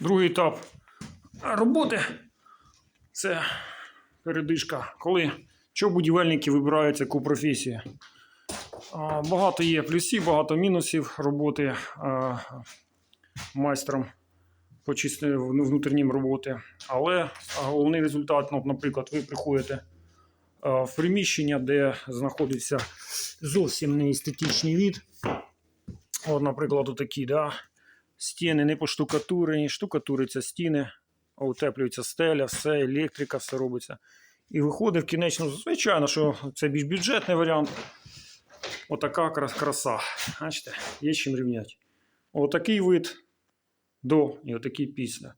Другий етап роботи це передишка, коли чого будівельники вибирають яку професію. Багато є плюсів, багато мінусів роботи майстром по внутрішнім роботи. Але головний результат, ну, наприклад, ви приходите в приміщення, де знаходиться зовсім не естетичний від. От, наприклад, отакі, да? Стіни не поштукатурені, штукатуриться стіни, утеплюється стеля, все, електрика, все робиться. І виходить в кінечну, звичайно, що це більш бюджетний варіант. Отака краса. Бачите, є чим рівняти. Отакий вид до і отакий після.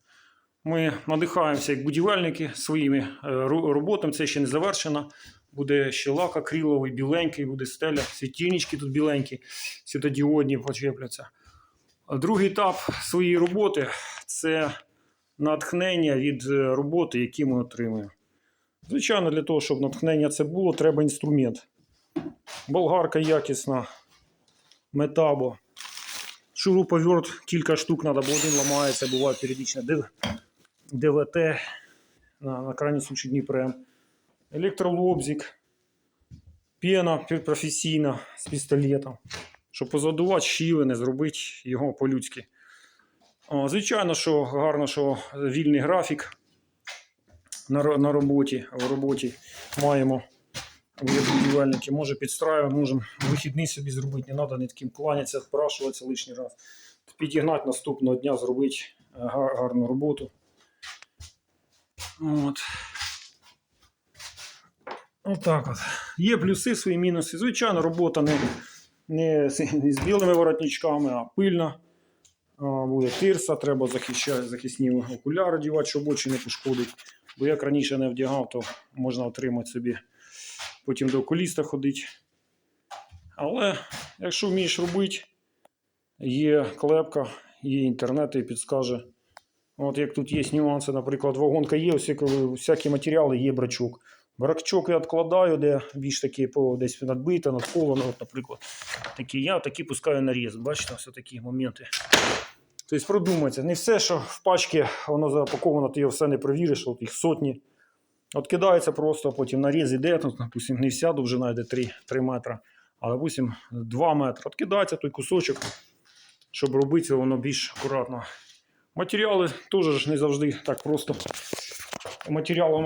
Ми надихаємося як будівельники своїми е, роботами. Це ще не завершено. Буде ще лак акриловий, біленький, буде стеля, світильнички тут біленькі, світодіодні почепляться. Другий етап своєї роботи це натхнення від е, роботи, які ми отримуємо. Звичайно, для того, щоб натхнення це було, треба інструмент. Болгарка якісна, метабо. Шуруповерт кілька штук треба, бо один ламається, буває періодично. ДВТ на, на крайній случай Дніпрем. Електролобзик, пена професійна з пістолетом, щоб позадувати щілини, зробити його по-людськи. Звичайно, що гарно, що вільний графік на, на роботі, в роботі маємо. Будівельники, може підстраюємо, можемо вихідний собі зробити, не треба ні таким кланятися, спрашуватися лишній раз. Підігнати наступного дня, зробити е, гарну роботу. От. Отак от. Є плюси, свої мінуси. Звичайно, робота не, не, з- білими воротничками, а пильна. Буде тирса, треба захищати, захисні окуляри дівати, щоб очі не пошкодить. Бо як раніше не вдягав, то можна отримати собі потім до окуліста ходити. Але якщо вмієш робити, є клепка, є інтернет і підскаже. От як тут є нюанси, наприклад, вагонка є, всякі матеріали, є брачок. Брачок я відкладаю, де більш такі по десь надбито, надколено, от, наприклад. Такі, я такі пускаю наріз. Бачите, ось такі моменти. Тобто продумайте, не все, що в пачці воно запаковано, ти його все не провіриш, от їх сотні. От кидається просто, потім наріз іде, тут, допустим, не вся довжина йде 3, 3 метри, а допустим, 2 метри. От кидається той кусочок, щоб робити воно більш акуратно. Матеріали теж не завжди так просто. Матеріалами